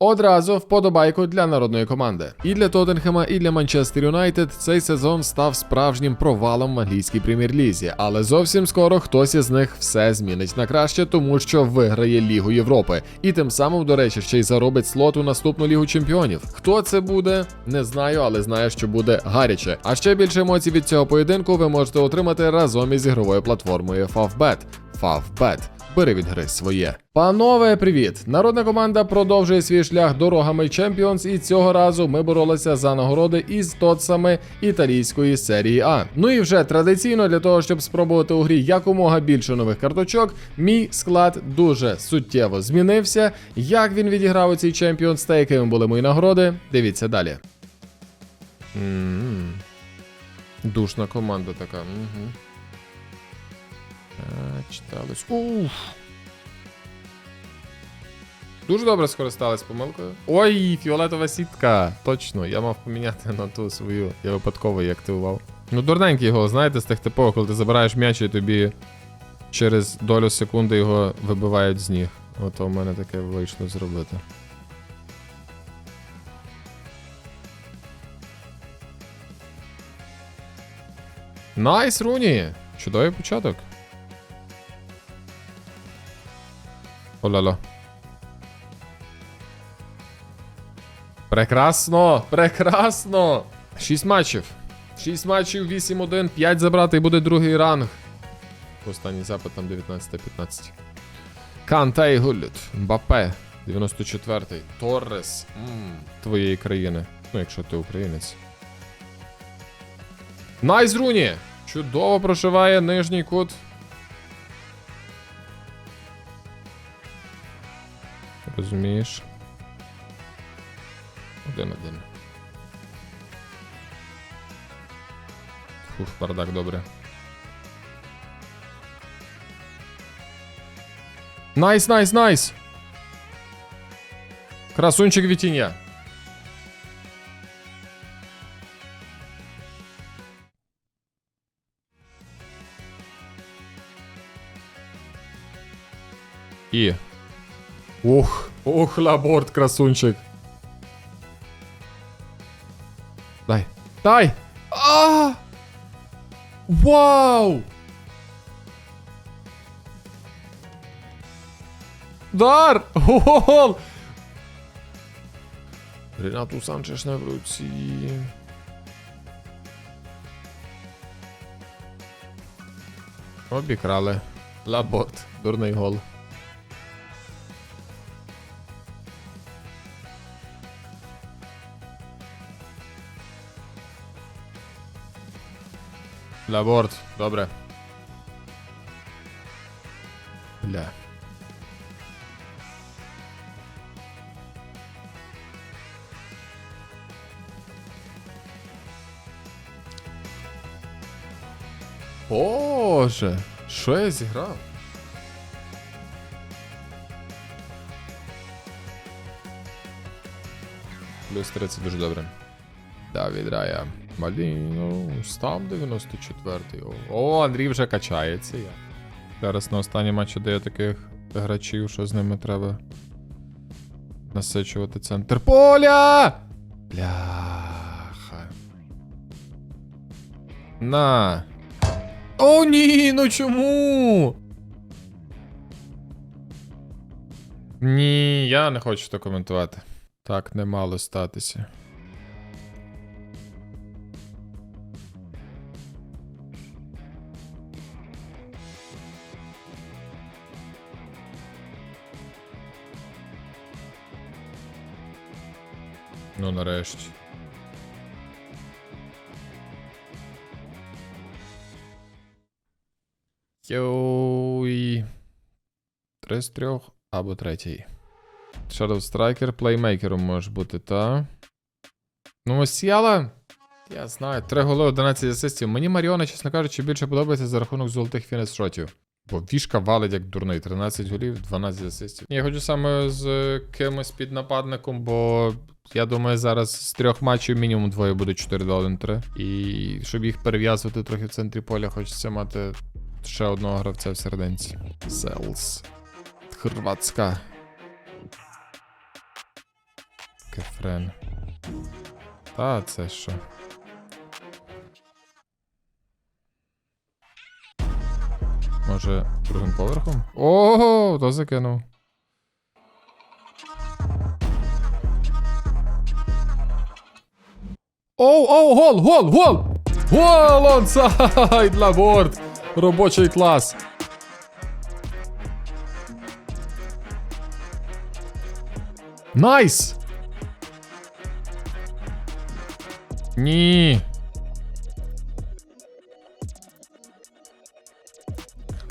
Одразу вподобайку для народної команди. І для Тоттенхема, і для Манчестер Юнайтед цей сезон став справжнім провалом в англійській прем'єр-лізі. Але зовсім скоро хтось із них все змінить на краще, тому що виграє Лігу Європи. І тим самим, до речі, ще й заробить слот у наступну лігу чемпіонів. Хто це буде, не знаю, але знаю, що буде гаряче. А ще більше емоцій від цього поєдинку ви можете отримати разом із ігровою платформою Favbet. Favbet. Бери від гри своє. Панове, привіт! Народна команда продовжує свій шлях дорогами Champions, і цього разу ми боролися за нагороди із тотсами італійської серії А. Ну і вже традиційно для того, щоб спробувати у грі якомога більше нових карточок, мій склад дуже суттєво змінився. Як він відіграв у цій Champions та якими були мої нагороди? Дивіться далі. М-м. Душна команда така. Угу. А, читалось. Уф. Дуже добре скористались помилкою. Ой, фіолетова сітка. Точно, я мав поміняти на ту свою. Я випадково її активував. Ну, дурненький гол, знаєте, з тих типових, коли ти забираєш м'яч і тобі через долю секунди його вибивають з ніг. Ото у мене таке вийшло зробити. Найс, Руні! Чудовий початок. Оляла. Прекрасно! Прекрасно! 6 матчів. 6 матчів, 8-1, 5 забрати і буде другий ранг. Останній запит там 19-15. Кантей Гулют. Мбапе. 94-й. Торрес. М, Твоєї країни. Ну, якщо ти українець. Найс Руні! Чудово прошиває нижній кут. Розумієш? Один-один. Фух, бардак, добре. Найс, найс, найс! Красунчик Вітіння. І. Ух, Ух, лаборт, красунчик. Дай. Дай! А! Вау! Дар! Гол! Ренату Санчеш на руці. Обікрали. Лаборт. Дурний гол. Лаборт, добре. Бля. Боже, що я зіграв? Плюс 30 дуже добре. Давід Рая. Маліно, став 94-й. О, Андрій вже качається. Я. Зараз на останній матчі дає таких грачів, що з ними треба насичувати центр поля! Бляха. На. О, ні, ну чому? Ні, я не хочу то коментувати. Так не мало статися. Ну, нарешті. Йой. Три з трьох або третій. Shadow Striker плеймейкером може бути, та. Ну, ось Сіала. Я знаю, 3 голи, 11 асистів. Мені Маріона, чесно кажучи, більше подобається за рахунок золотих фінес-шотів. Бо вішка валить як дурний. 13 голів, 12 асистів. Я хочу саме з кимось під нападником, бо я думаю, зараз з трьох матчів мінімум двоє буде 4-2-1-3. І щоб їх перев'язувати трохи в центрі поля, хочеться мати ще одного гравця в серединці. Селс. Хрватська. хрен. Та це що? Може, другим поверхом? Ого, то закинув. Оу, оу, гол, гол, гол! Гол онсайд, лаборд! Робочий клас. Найс! Ні.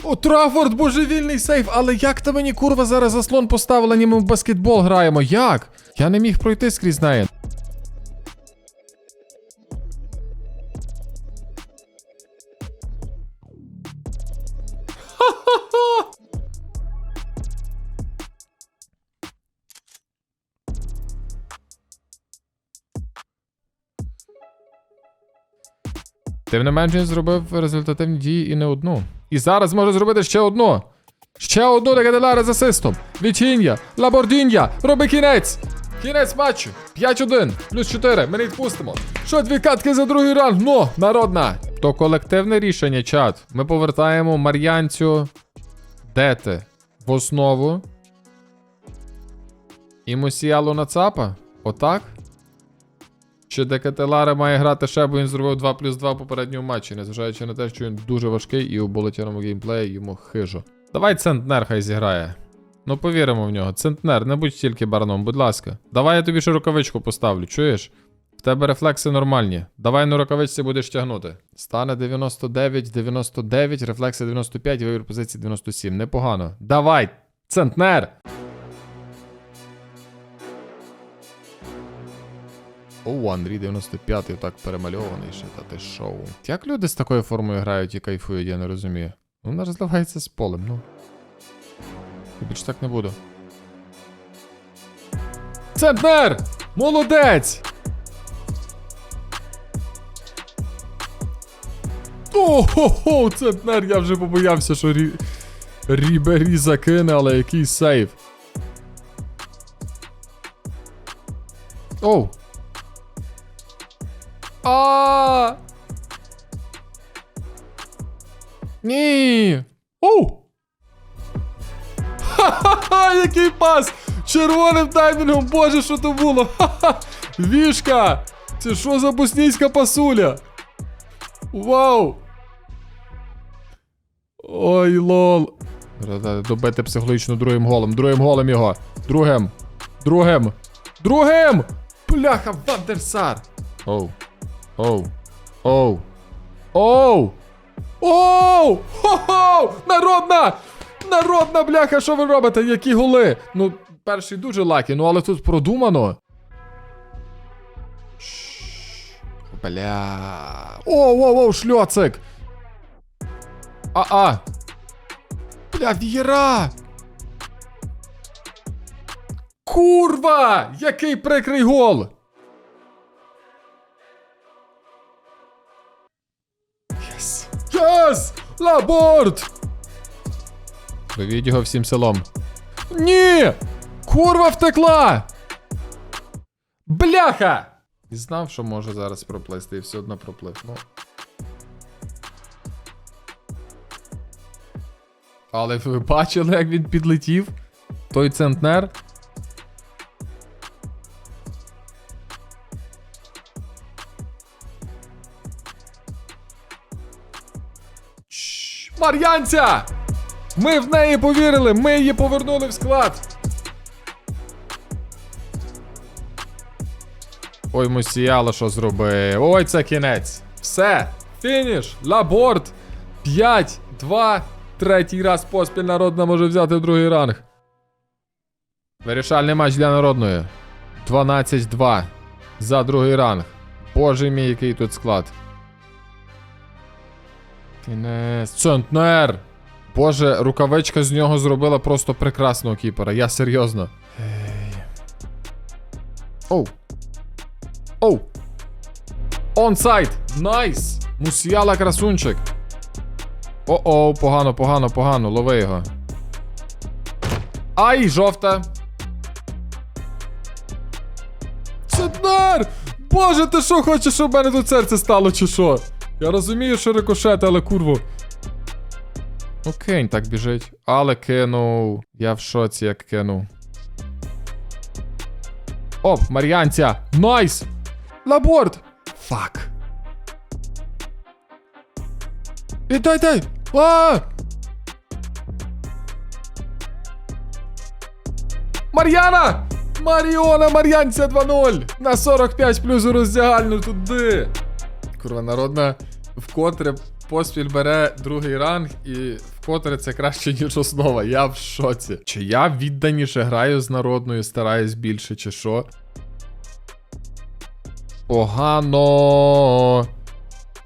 О, Трафорд, божевільний сейф, але як то мені курва зараз заслон поставила, ні ми в баскетбол граємо? Як? Я не міг пройти скрізь неї. Тим не менше зробив результативні дії і не одну. І зараз може зробити ще одну. Ще одну Декаделара з асистом. Вітіння, Лабордіння, роби кінець. Кінець матчу. 5-1, плюс 4. Ми не відпустимо. Що дві катки за другий ранг? Ну, народна. То колективне рішення, чат. Ми повертаємо Мар'янцю. Де ти? В основу. І Мусіалу на ЦАПа? Отак? Чи Декателаре має грати ще, бо він зробив 2 плюс 2 в попередньому матчі, незважаючи на те, що він дуже важкий і у болотяному геймплеї йому хижо. Давай центнер хай зіграє. Ну повіримо в нього. Центнер, не будь тільки бараном, будь ласка. Давай я тобі ще рукавичку поставлю, чуєш? В тебе рефлекси нормальні. Давай на рукавичці будеш тягнути. Стане 99, 99, рефлекси 95, вибір позиції 97. Непогано. Давай! Центнер! О, Андрій 95 так перемальований ще, та ти шоу. Як люди з такою формою грають і кайфують, я не розумію. Ну, вона розливається з полем, ну. Я більше так не буду. Центнер! Молодець! О-хо-хо, центнер, я вже побоявся, що рі... Рібері закине, але який сейв. Оу. А. Ні. Оу. Ха-ха-ха, який пас! Червоним таймінгом, боже, що то було? Ха-ха! Вішка! Це що за боснійська пасуля? Вау! Ой, лол. Добити психологічно другим голом. Другим голом його. Другим. Другим. Другим! Бляха, Вандерсар! Оу. Оу. Оу. Оу! Оу! Хо-хо! Народна! Народна бляха, що ви робите? Які голи? Ну, перший дуже лакі, ну але тут продумано. Бля. Оу, оу, оу, шльоцик! А-а! Бля, віра! Курва! Який прикрий гол! Єс! Лаборд! Вивіть його всім селом. Ні! Курва втекла! Бляха! І знав, що може зараз проплисти, і все одно проплив. Ну. Але ви бачили, як він підлетів? Той центнер? Мар'янця! Ми в неї повірили, ми її повернули в склад. Ой, Мусіяло що зробив. Ой, це кінець. Все. Фініш. Лаборд. 5, 2, третій раз поспіль народна може взяти другий ранг. Вирішальний матч для народної. 12-2. За другий ранг. Боже мій, який тут склад. Кінець. Центнер. Боже, рукавичка з нього зробила просто прекрасного кіпера. Я серйозно. Оу. Оу. Онсайд. Найс. Мусіяла красунчик. О-оу, погано, погано, погано. Лови його. Ай, жовта. Центнер! Боже, ти що хочеш, щоб в мене тут серце стало, чи що? Я розумію, що рикошет, але курво. Кинь так біжить. Але кинув. Я в шоці, як кинув. Оп, Мар'янця! Найс! На борт! Фак. Ідай, дай! А! Мар'яна! Маріона Мар'янця 2-0! На 45 плюс у роздягальну туди! Курва, народна вкотре поспіль бере другий ранг, і вкотре це краще, ніж основа. Я в шоці. Чи я відданіше граю з народною, стараюсь більше, чи що? Погано.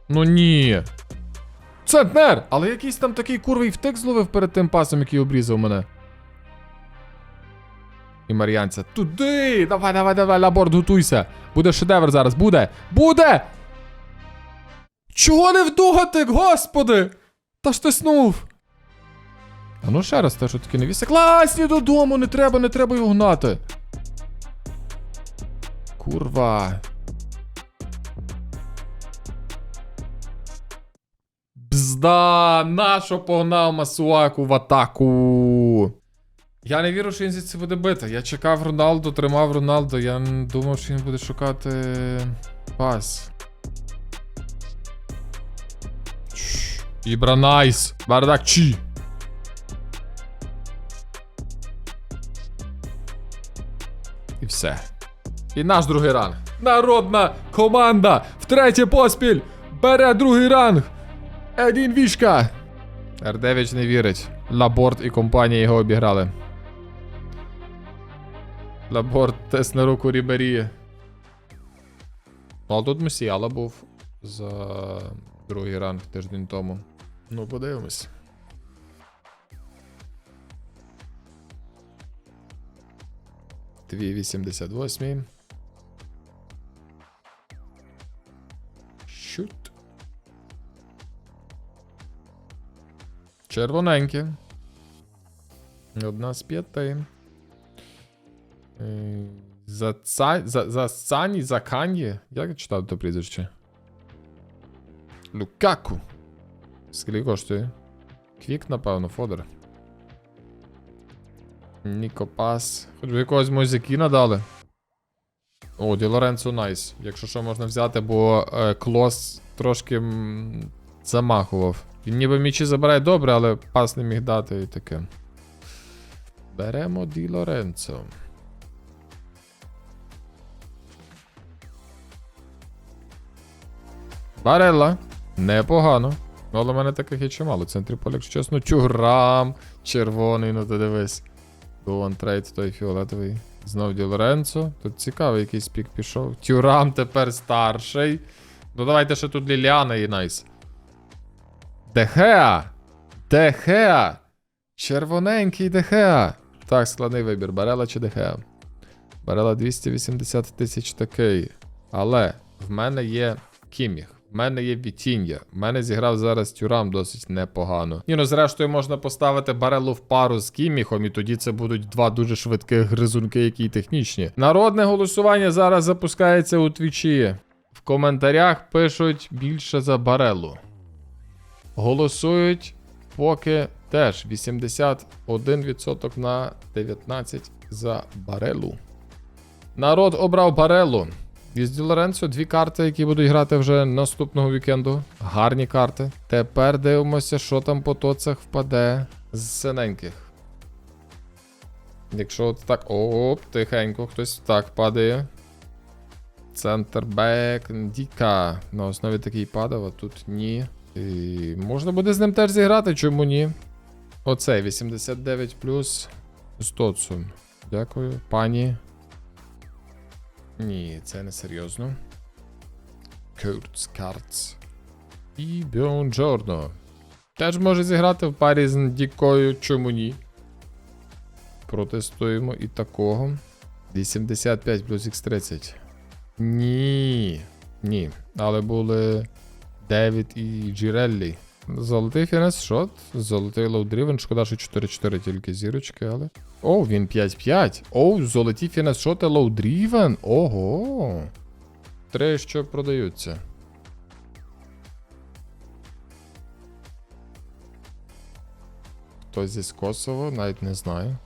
Ну ні. Центнер! Але якийсь там такий курвий втик зловив перед тим пасом, який обрізав мене. І Мар'янця. Туди! Давай, давай, давай, лаборд, готуйся. Буде шедевр зараз. Буде! Буде! Чого не вдугати, господи? Та ж тиснув. А ну ще раз, те, що таке не вісе. Класні додому, не треба, не треба його гнати. Курва. Бзда! Нашо погнав Масуаку в атаку. Я не вірю, що він звідси буде бити. Я чекав Роналду, тримав Роналду. Я думав, що він буде шукати пас. Ібра найс. Бардак. І все. І наш другий ранг. Народна команда втретє поспіль бере другий ранг. Един вішка. Р9 не вірить. Лаборт і компанія його обіграли. Лаборт тест на руку Рібері. Ну, а тут Мусіала був за другий ранг тиждень тому. Ну, подивимось. Дві 88. Шут. Червоненьке. Одна з п'яти. Е, За ца... за, за Сані, за Кані. Як я читав то прізвище? Лукаку. Скільки коштує? Квік, напевно, Фодор. Нікопас. Хоч би якогось мозякіна дали. О, Ді Лоренцо найс. Якщо що можна взяти, бо е, Клос трошки замахував. Він ніби м'ячі забирає добре, але пас не міг дати і таке. Беремо Ді Лоренцо. Барелла. Непогано. Ну, але в мене таких є чимало. Центрі поля, якщо чесно, чуграм. Червоний, ну ти дивись. On trade, той фіолетовий. Знов Ді Лоренцо. Тут цікавий якийсь пік пішов. Тюрам тепер старший. Ну давайте ще тут Ліліана і найс. Дехеа! Дехеа! Червоненький Дехеа! Так, складний вибір. Барела чи Дехеа? Барела 280 тисяч такий. Але в мене є Кіміх. В мене є Вітіння. В мене зіграв зараз Тюрам досить непогано. Ні, ну зрештою можна поставити барелу в пару з Кіміхом, і тоді це будуть два дуже швидких гризунки, які технічні. Народне голосування зараз запускається у твічі. В коментарях пишуть більше за барелу. Голосують поки теж 81% на 19 за барелу. Народ обрав барелу. Із Ді Лоренцо дві карти, які будуть грати вже наступного вікенду. Гарні карти. Тепер дивимося, що там по тоцах впаде з синеньких. Якщо от так. Оп, тихенько, хтось так падає. Центр бек, Діка. На основі такий падав, а тут ні. І можна буде з ним теж зіграти, чому ні? Оцей 89 плюс з Тоцу. Дякую, пані. Ні, це не серйозно. Куртс Картс. І Бьонджорно. Теж може зіграти в парі з Дікою, чому ні. Протестуємо і такого. 85 плюс X30. Ні. Ні. Але були Девід і Джіреллі. Золотий фінес шот, золотий лоудрівен, шкода, що 4-4 тільки зірочки, але. О, він 5-5. Оу, золоті фінес шоти лоудрівен. Ого. Три, що продаються. Хтось зі Косово, навіть не знаю.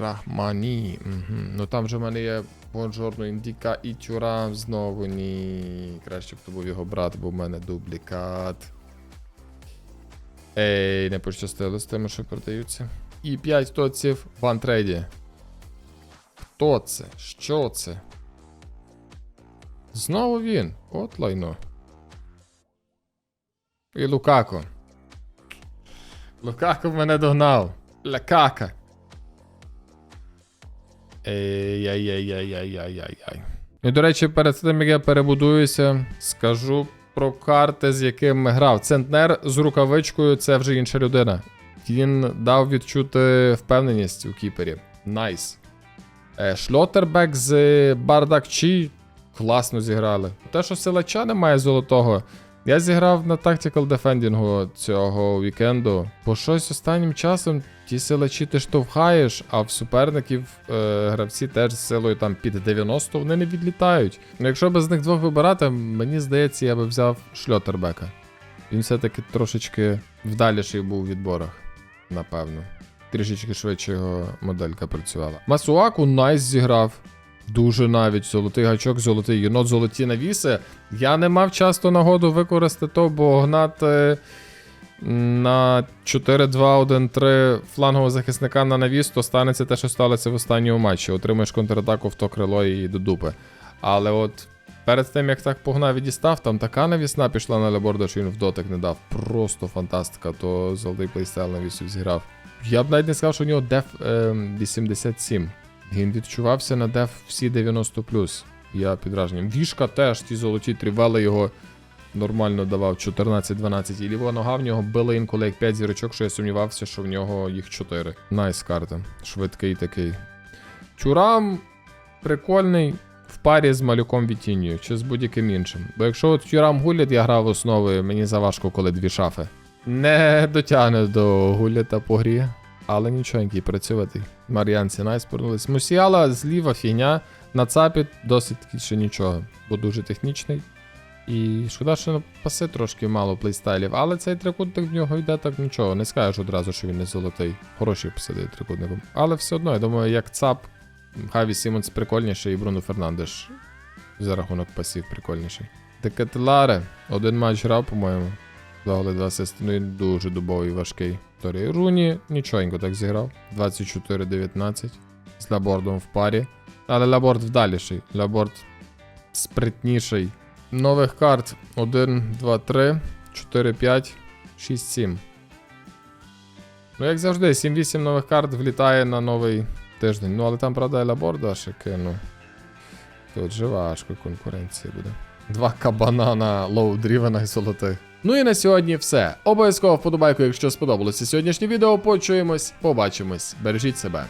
Рахмані. Угу. Ну там же в мене є Бонжорно Індіка і Тюрам знову ні. Краще б то був його брат, бо в мене дублікат. Ей, не пощастило з тими, що продаються. І 5 тоців в антрейді. Хто це? Що це? Знову він. От лайно. І Лукако. Лукако мене догнав. Лакака. Ей-яй-яй-яй-яй-яй-яй. І, до речі, перед тим, як я перебудуюся, скажу про карти, з яким грав. Центнер з рукавичкою це вже інша людина. Він дав відчути впевненість у кіпері. Найс. Е, Шлотербек з Бардакчі класно зіграли. Те, що силача немає золотого. Я зіграв на тактикал дефендінгу цього вікенду, бо щось останнім часом ті силачі ти штовхаєш, а в суперників е, гравці теж з силою там під 90 вони не відлітають. Ну, якщо без них двох вибирати, мені здається, я би взяв шльотербека. Він все-таки трошечки вдаліший був у відборах, напевно. Трішечки швидше його моделька працювала. Масуаку найс зіграв. Дуже навіть золотий гачок, золотий єнот, золоті навіси. Я не мав часто нагоду використати то, бо гнати на 4-2-1-3 флангового захисника на навіс, то станеться те, що сталося в останньому матчі. Отримаєш контратаку в то крило і до дупи. Але от перед тим, як так погнав і дістав, там така навісна пішла на леборда, що він в дотик не дав. Просто фантастика, то золотий плейстайл навісу зіграв. Я б навіть не сказав, що у нього деф е, 87. Він відчувався на деф всі 90 Я під враженням. Вішка теж, ті золоті трівели його нормально давав 14-12. І ліва нога в нього била інколи як 5 зірочок, що я сумнівався, що в нього їх 4. Найс карта. Швидкий такий. Чурам прикольний в парі з малюком Вітінію, чи з будь-яким іншим. Бо якщо от Тюрам гулять, я грав основою, мені заважко, коли дві шафи. Не дотягне до гулята по грі. Але нічогенький працювати. Мар'янці найс повернулись. Мусіала зліва фігня. На цапі досить ще нічого, бо дуже технічний. І шкода, що на паси трошки мало плейстайлів, але цей трикутник в нього йде так нічого. Не скажеш одразу, що він не золотий. Хороший посадив трикутником. Але все одно, я думаю, як ЦАП, Хаві Сімонс прикольніший і Бруно Фернандеш за рахунок пасів прикольніший. Декателаре, один матч грав, по-моєму. Дали два асисти, ну він дуже дубовий, важкий. Торі Руні нічогенько так зіграв. 24-19. З Лабордом в парі. Але Лаборд вдаліший. Лаборд спритніший. Нових карт 1, 2, 3, 4, 5, 6, 7. Ну, як завжди, 7-8 нових карт влітає на новий тиждень. Ну, але там, правда, і Лаборда ще кину. Тут же важко конкуренція буде. Два кабана на лоу-дрівенах золотих. Ну і на сьогодні все. Обов'язково вподобайку, якщо сподобалося сьогоднішнє відео. Почуємось, побачимось. Бережіть себе.